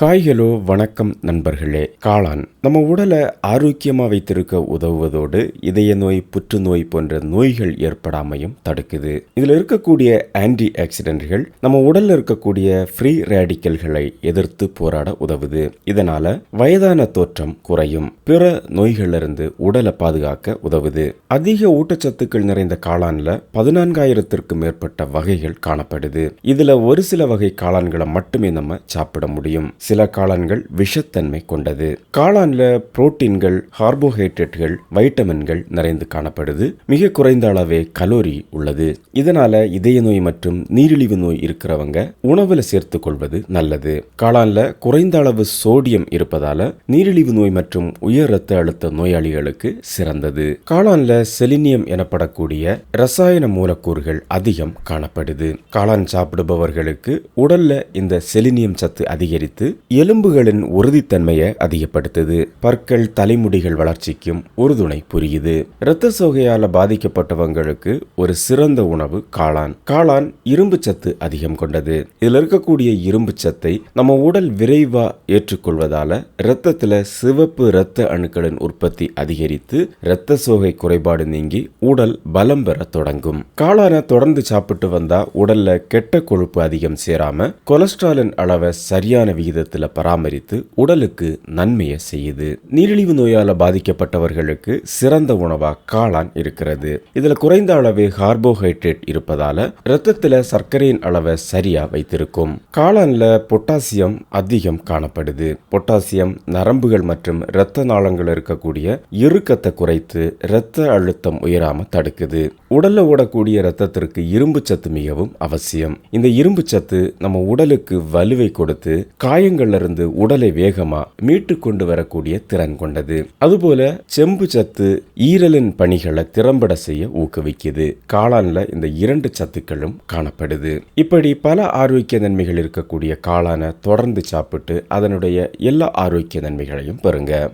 Hi hello வணக்கம் நண்பர்களே. காளான் நம்ம உடலை ஆரோக்கியமாக வைத்திருக்க உதவுவதோடு இதய நோய் புற்றுநோய் போன்ற நோய்கள் ஏற்படாமையும் தடுக்குது. இதில் இருக்கக்கூடிய ஆன்டி ஆக்சிடென்ட்கள் நம்ம உடலில் இருக்கக்கூடிய ஃப்ரீ ரேடிக்கல்களை எதிர்த்து போராட உதவுது. இதனால வயதான தோற்றம் குறையும். பிற நோய்களிலிருந்து உடலை பாதுகாக்க உதவுது. அதிக ஊட்டச்சத்துக்கள் நிறைந்த காளான்ல பதினான்காயிரத்திற்கும் மேற்பட்ட வகைகள் காணப்படுது. இதுல ஒரு சில வகை காளான்களை மட்டுமே நம்ம சாப்பிட முடியும். சில காளான்கள் விஷத்தன்மை கொண்டது. காளான்ல புரோட்டீன்கள் கார்போஹைட்ரேட்டுகள் வைட்டமின்கள் நிறைந்து காணப்படுது. மிக குறைந்த அளவே கலோரி உள்ளது. இதனால இதய நோய் மற்றும் நீரிழிவு நோய் இருக்கிறவங்க உணவுல சேர்த்து கொள்வது நல்லது. காளான்ல குறைந்த அளவு சோடியம் இருப்பதால நீரிழிவு நோய் மற்றும் உயர் இரத்த அழுத்த நோயாளிகளுக்கு சிறந்தது. காளான்ல செலினியம் எனப்படக்கூடிய ரசாயன மூலக்கூறுகள் அதிகம் காணப்படுது. காளான் சாப்பிடுபவர்களுக்கு உடல்ல இந்த செலினியம் சத்து அதிகரித்து எலும்புகளின் உறுதித்தன்மையை அதிகப்படுத்துது. பற்கள் தலைமுடிகள் வளர்ச்சிக்கும் உறுதுணை புரியுது. இரத்த சோகையால பாதிக்கப்பட்டவங்களுக்கு ஒரு சிறந்த உணவு காளான். காளான் இரும்பு சத்து அதிகம் கொண்டது. இதுல இருக்கக்கூடிய இரும்பு சத்தை நம்ம உடல் விரைவா ஏற்றுக்கொள்வதால இரத்தத்துல சிவப்பு இரத்த அணுக்களின் உற்பத்தி அதிகரித்து இரத்த சோகை குறைபாடு நீங்கி உடல் பலம் பெற தொடங்கும். காளானை தொடர்ந்து சாப்பிட்டு வந்தா உடல்ல கெட்ட கொழுப்பு அதிகம் சேராம கொலஸ்ட்ராலின் அளவை சரியான விகிதத்தில் பராமரித்து உடலுக்கு நன்மையை செய்யுது. நீரிழிவு நோயால் பாதிக்கப்பட்டவர்களுக்கு சிறந்த உணவாக காளான் இருக்கிறது. இதில் குறைந்த அளவு கார்போஹைட்ரேட் இருப்பதால இரத்தத்துல சர்க்கரையின் அளவை சரியா வைத்திருக்கும். காளான்ல பொட்டாசியம் அதிகம் காணப்படுது. பொட்டாசியம் நரம்புகள் மற்றும் இரத்த நாளங்கள் இருக்கக்கூடிய இறுக்கத்தை குறைத்து இரத்த அழுத்தம் உயராம தடுக்குது. உடல்ல ஓடக்கூடிய இரத்தத்திற்கு இரும்பு சத்து மிகவும் அவசியம். இந்த இரும்பு சத்து நம்ம உடலுக்கு வலுவை கொடுத்து காயங்கள் இருந்து உடலை வேகமா மீட்டு கொண்டு வரக்கூடிய திறன் கொண்டது. அதுபோல செம்பு சத்து ஈரலின் பணிகளை திறம்பட செய்ய ஊக்குவிக்குது. காளான்ல இந்த இரண்டு சத்துக்களும் காணப்படுது. இப்படி பல ஆரோக்கிய நன்மைகள் இருக்கக்கூடிய காளானை தொடர்ந்து சாப்பிட்டு அதனுடைய எல்லா ஆரோக்கிய நன்மைகளையும் பெறுங்க.